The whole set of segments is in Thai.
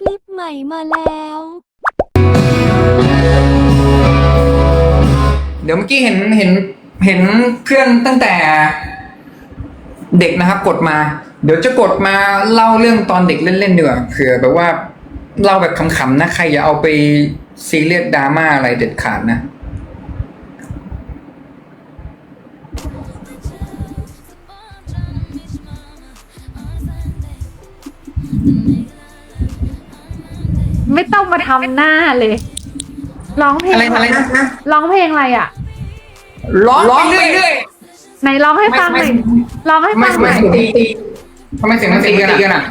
คลิปใหม่มาแล้ว เดี๋ยวเมื่อกี้เห็นเห็นเห็นเพื่อนตั้งแต่เด็กนะครับ กดมา เดี๋ยวจะกดมาเล่าเรื่องตอนเด็กเล่นๆดีกว่าเผื่อแบบว่าเล่าแบบขำๆนะใครอย่าเอาไปซีเรียสดราม่าอะไรเด็ดขาดนะ ไม่ต้องมาทำหน้าเลย ร้องเพลงอะไรอะไรนะร้องเพลงอะไรอะร้องร้องเรื่อยไหนร้องให้ฟังหน่อยไม่ร้องให้ๆทำไมฟังทำหไมน่อยเสียงมันตีทำไมเสียงมันตีกันอะ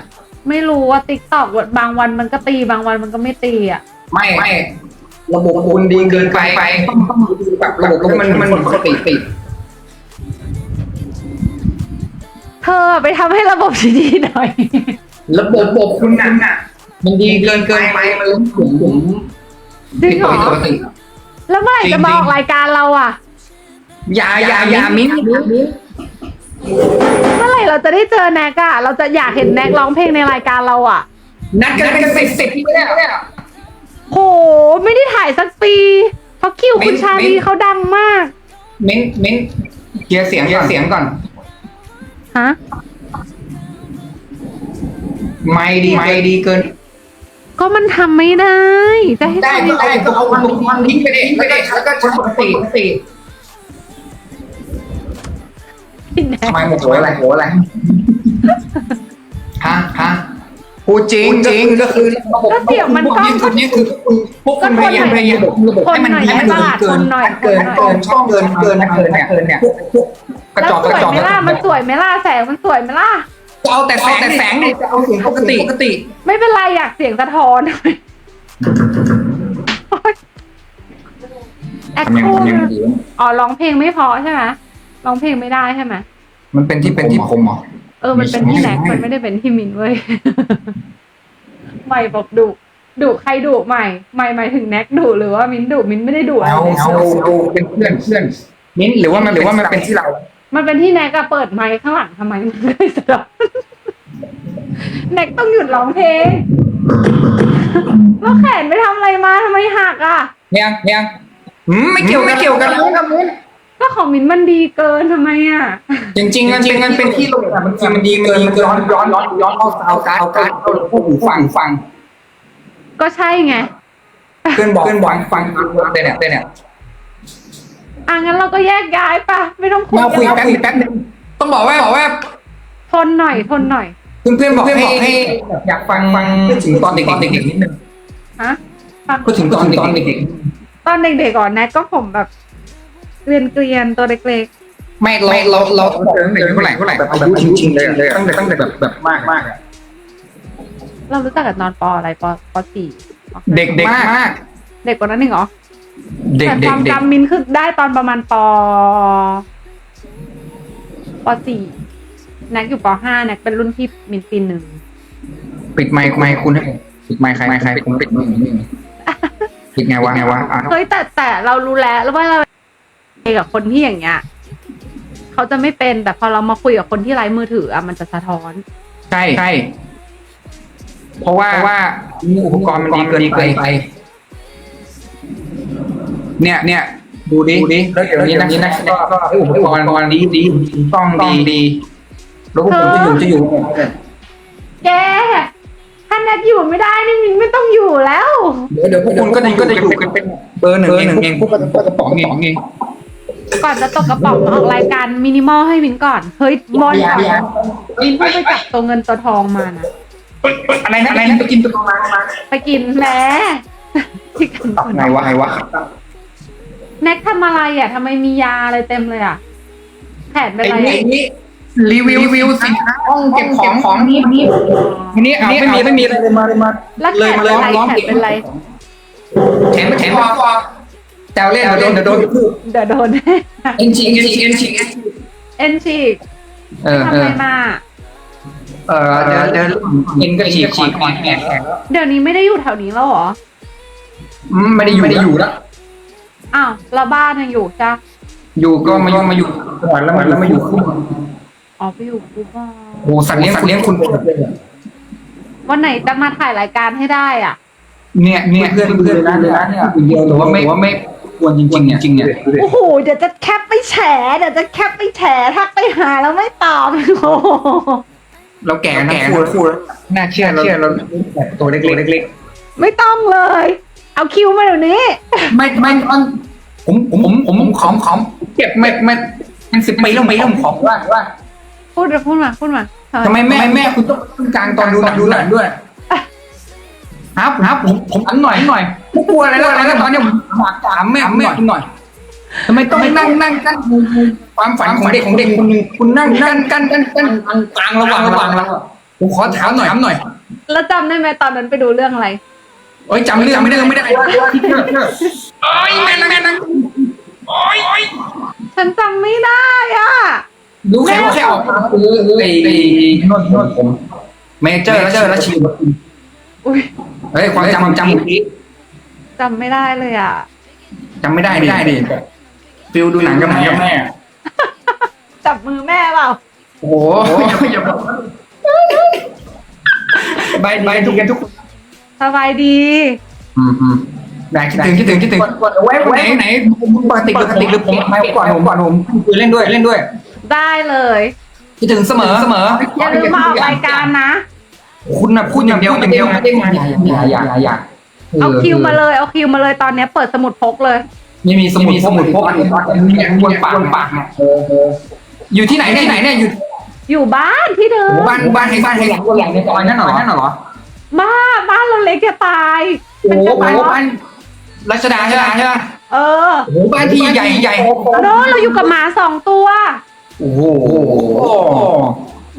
ไม่รู้ว่าติ๊กตอกบางวันมันก็ตีบางวันมันก็ไม่ตีอะ ไม่ไม่ ระบบคุณดีเกินไปไปต้องต้องดูแบบระบบให้มันมันปกติติเธอไปทำให้ระบบดีๆหน่อย ระบบระบบคุณนั่นน่ะ มันดีเกินเกินไปมันล้มผมผมจริงเหรอปกติแล้วเมื่อไหร่จะมาออกรายการเราอะ อย่าอย่าอย่ามิ้นเมื่อไหร่เราจะได้เจอแน็กอะเราจะอยากเห็นแน็กร้องเพลงในรายการเราอะ นัดกันเป็นสิบสิบปีแล้วเนี่ยโห ไม่ได้ถ่ายสักปี เพราะคิวคุณชาลีเขาดังมากมิ้นมิ้นเคลียร์เสียงเคลียร์เสียงก่อน ฮะ ไม่ดีไม่ดีเกิน ก็มันทำไม่ได้ จะให้ได้ทำยังได้ไงก็เอาลงมันทิ้งไปเด็ไปเด็แล้วก็ปกติปกติแน็กทำไมโมโหอะไรโมโหอะไรฮะฮะพูดจริงจริงก็คือระบบก็เสียงมันก็นี่คือนี่คือพวกคุณพยายามพยายามระบบให้มันให้มันเกินเกินเกินช่องเกินเกินเกินเนี่ยเกินเนี่ยกระแล้วจอกสกวยระจอกไหมล่ะมันสวยไหมล่ะแสงมันสวยไหมล่ะ เอาแต่แสงแต่แสงดิจะเอาเสียงปกติปกติ ไม่เป็นไรอยากเสียงสะท้อนแอคทำยังคูทำยังไงดีวะอ๋อร้องเพลงไม่เพอใช่ไหมร้องเพลงไม่ได้ใช่ไหมมันเป็นที่เป็นที่ผมเหรอเออ มันเป็นที่แน็กไม่ใช่มันไม่ได้เป็นที่มินเว้ยใหม่บอกดุดุใครดุใหม่ใหม่หมายถึงแน็กดุหรือว่ามินดุมินไม่ได้ดุอะไรเอาเลยเอาเอาเป็นเพื่อนเพื่อนมิ้นหรือว่ามันหรือว่ามันเป็นที่เรา มันเป็นที่แน็กอะเปิดไมค์ข้างหลังทำไมมันไม่สะดอกแน็กต้องหยุดร้องเพลง แล้วแขนไปทำอะไรมาทำไมหักอะเนี่ยเนี่ยอืมไม่เกี่ยวไม่เกี่ยวกันเลยกับมิ้นก็ของมินมันดีเกินทำไมอะจริงจริงๆมันเป็นมันเป็นที่ลงแต่บางทีมันดีเกินมันย้อนย้อนย้อนย้อนเข้าเอาการเอาการเอาพวกหูฟังฟังก็ใช่ไง เพื่อนบอกเพื่อนบอกฟังเต้นเนี่ยเต้นเนี่ย อะงั้นเราก็แยกย้ายปะ ไม่ต้องคุยมาคุยกันแป๊บนึงแป๊บนึงต้องบอกว่าบอกว่าทนหน่อยทนหน่อย เพื่อนเพื่อนบอกให้ให้อยากฟังฟังพูดถึงตอนเด็กๆเด็กๆนิดนึงฮะฟังพูดถึงตอนตอนเด็กตอนเด็กๆก่อนแน็กก็ผมแบบเกรียนเกรียนๆตัวเล็กๆไม่เราเราเราเจอตั้งแต่อายุเท่าไหร่เท่าไหร่แบบอายุจริงๆเลยอะตั้งแต่ตั้งแต่แบบแบบมากมากอะๆเรารู้จักกับนอนปออะไรปอปอสี่ปอห้าเด็กเด็กมาก เด็กกว่านั้นหนึ่งเหรอ เด็กแต่เด็คกวามเด็กจำมินคือได้ตอนประมาณปปสี่แน็กอยู่ปห้าแน็กเป็นรุ่นพี่มินปีหนึ่งปิดไมค์ไมค์คุณให้ปิดไมค์ใครไมค์ใครคุณปิดไมค์นี่ปิดไงวะไงวะอะเฮ้ยแต่แต่เรารู้แล้วแล้วว่าเราไปกับคนที่อย่างเงี้ยเขาจะไม่เป็นแต่พอเรามาคุยกับคนที่ไร้มือถืออะมันจะสะท้อน ใช่ใช่เพราะว่าว่าอุปกรณ์มันดีเกินไป เนี่ยเนี่ยดูดิดูดิแล้วเดี๋ยวนี้นักนักก็ก็อุปกรณ์อุปกรณ์ดีดีต้องดีดีแล้วพวกผมจะอยู่จะอยู่แกถ้าแน็กอยู่ไม่ได้นี่มินไม่ต้องอยู่แล้วเดี๋ยวเดี๋ยวพวกคุณก็จะก็จะอยู่กันเป็นเบอร์หนึ่งเองเองพวกก็จะกระป๋องเองเองก่อนจะตกกระป๋องมาออกรายการมินิมอลให้มินก่อนเฮ้ยบอลก่อนนะมินเพิ่งไปจับตัวเงินตัวทองมานะอะไรนะอะไรนะไปกินตัวมามาไปกินแหมที่กันก่อนไงวะไงวะ แน็กทำอะไรอะทำไมมียาอะไรเต็มเลยอะแผนเป็นไอ้อะไรนี่อะนี่รีวิวรีวิวสินค้าห้องเก็บของของนี่นี่นี่เอาไม่มีไม่มีอะไรเลยมาเลยมาแล้วแขเลยนมาเป็นร้องอะไรร้องแขนเป็นอะไร แถมแถมพอแซวเล่นเดี๋ยวโดนเดี๋ยวโดนเดี๋ยวโดน เอ็นชีเอ็นชีเอ็นชีเอ็นฉีกเออทำเออะไรอมา เออเดินเดินเอ็นก็ฉีกฉีกแขนแขนเดี๋ยวนี้ไม่ได้อยู่แถวนี้แล้วเหรอไม่ได้อยู่ไม่ได้อยู่แล้ว อ้าวแล้วบ้านยังอยู่จ้ะอยู่ก็มาอยู่มาอยู่ก่อนแล้วมาแล้วมาอยู่คู่อ๋อไปอยู่กูบ้านโอ้สัตว์เลี้ยงสัตว์เลี้ยงคุณวันไหนจะมาถ่ายรายการให้ได้อะ เนี่ยเนี่ยเพื่อนเพื่อนเลยนะเนี่ยเดียวแต่ว่าไม่ว่าไม่ควรจริงจริงจริงเนี่ยโอ้โหเดี๋ยวจะแคปไปแฉเดี๋ยวจะแคปไปแฉทักไปหาแล้วไม่ตอบโอ้โหเราแก่กันทั้งคู่แล้วน่าเชื่อเชื่อเราแบบตัวเล็กๆเล็กไม่ต้องเลย เอาคิวมาเดี๋ยวนี้ๆไม่ไม่มันผมผมผมผมผมขอมขอมเก็บไม่ไม่เป็นสิบปีแล้วปีแล้วผมขอมว่าว่าพูดมาพูดมาพูดมาทำไมแม่แม่คุณต้องขึ้นกลางตอนดูหนังดูหนังด้วยครับครับผมผมอันหน่อยหน่อยผมกลัวอะไรแล้วแล้วตอนนี้ผมถามถามแม่แม่คุณหน่อยทำไมต้องนั่งนั่งกั้นความฝันของเด็กของเด็กคนหนึ่งคุณนั่งกั้นกั้นกั้นกั้นกลางระหว่างระหว่างเราผมขอถามหน่อยถามหน่อย แล้วจำได้ไหมตอนนั้นไปดูเรื่องอะไร โอ้ยจำเรื่องไม่ได้ไม่ได้โอ้ยแม่แม่นั่งโอ้ยโอ้ยฉันจำไม่ได้อะรู้แค่แค่ออกมาคือไอ้ไอ้นวดนวดผมเมเจอร์แล้วเจอแล้วชิวอุ้ยเฮ้ยความจำความจำจำไม่ได้เลยอะจำไม่ได้ไม่ได้ดิฟิลดูหนังกับหนังกับแม่จับมือแม่เปล่าโอ้โหอย่าบอกบายบายทุกกันทุกคน สบายดี อืมอืมได้คิดถึงคิดถึงคิดถึงไว้ไหนไหนปกติปกติหรือผมไปก่อนผมก่อนผมคุยเล่นด้วยเล่นด้วย ได้เลยคิดถึงเสมอเสมออย่าลืมมาออกรายการนะ คุณน่ะพูดอย่างเดียวอย่างเดียวไม่ได้งานอย่าอย่าอย่าอย่าเอาคิวมาเลยเอาคิวมาเลยตอนเนี้ยเปิดสมุดพกเลยไม่มีสมุดสมุดพกอันนี้มีอันบนปากบนปากเนี่ยอยู่ที่ไหนที่ไหนเนี่ยอยู่อยู่บ้านที่เดิมบ้านบ้านให้บ้านให้หลังหลังในซอยนั่นเหรอนั่นเหรอ บ้าบ้านเราเล็กจะตาย โอ้มันโหจะตายบ้านรัชดาใช่ไหมใช่ไหมเออโอ้โหบ้านที่ใหญ่ใหญ่โน้เราอยู่กับหมาสองตัว โอ้โห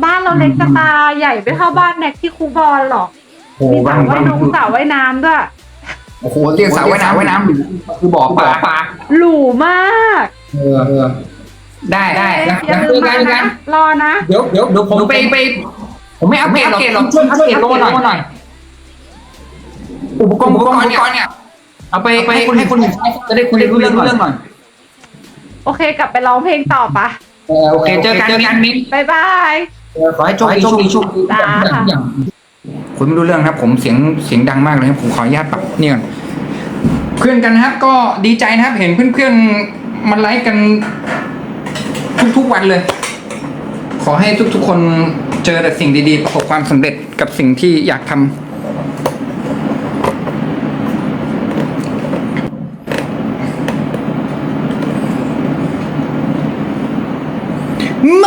บ้านเราเล็กจะตายใหญ่ไม่เท่าบ้านแน็กที่ครูบอลหรอกโอ้โหมีสบ้าระนว่ายน้ำสระว่ายน้ำด้วยโอ้โหเรียกสาวว่ายน้ำว่ายน้ำคือบ่อปลาปลาหรูมากเออเออได้ได้เอ๊ะนะอย่านะลืเจมอกัมานกันะนรอนะ เดี๋ยวเดี๋ยวเดี๋ยวผมไปไปผมไม่อัปเดตหรอกหรอกช่วยอัปเดตโลหน่อยหน่ อยอุปกรณ์อุปกรณ์เนี่ยเอาไปไปให้คนให้คนอื่นใช้จะได้คุยรู้เรื่องเรื่องหน่อยโอเคกลับไปร้องเพลงต่อปะเออโอเคเจอกันเจอกันมิ้นบายบายขอให้โชคดีโชคดีโชคดีจ้าทุกอย่างคุณไม่รู้เรื่องครับ ผมเสียงเสียงดังมากเลยครับผมขออนุญาตปรับนี่ก่อนเพื่อนกันนะครับ ก็ดีใจนะครับ เห็นเพื่อนๆมันไลค์กัน ทุกๆวันเลย ขอให้ทุกๆคนเจอแต่สิ่งดีๆ ประสบความสำเร็จกับสิ่งที่อยากทำ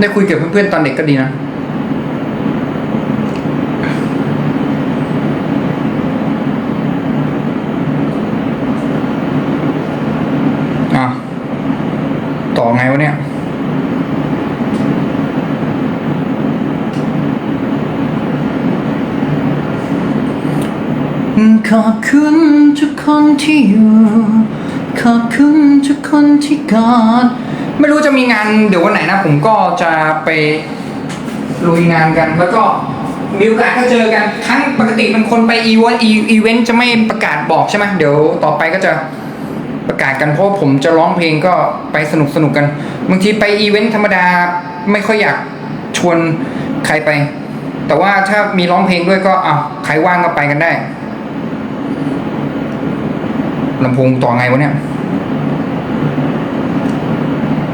ได้คุยกับเพื่อนๆตอนเด็กก็ดีนะอะต่อไงวะเนี่ยขอบคุณทุกคนที่อยู่ ขอบคุณทุกคนที่กอด ไม่รู้จะมีงานเดี๋ยววันไหนนะ ผมก็จะไปลุยงานกัน แล้วก็มีโอกาสก็เจอกันครั้งปกติเป็นคนไปอีเวนต์อีเวนต์จะไม่ประกาศบอกใช่ไหมเดี๋ยวต่อไปก็จะประกาศกันเพราะผมจะร้องเพลงก็ไปสนุกสนุกกันบางทีไปอีเวนต์ธรรมดาไม่ค่อยอยากชวนใครไป แต่ว่าถ้ามีร้องเพลงด้วยก็อะใครว่างก็ไปกันได้ลำโพงต่อไงวะเนี่ย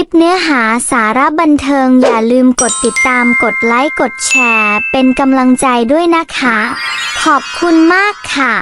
ลิปเนื้อหาสาระบันเทิงอย่าลืมกดติดตามกดไลค์กดแชร์ เป็นกำลังใจด้วยนะคะ ขอบคุณมากค่ะ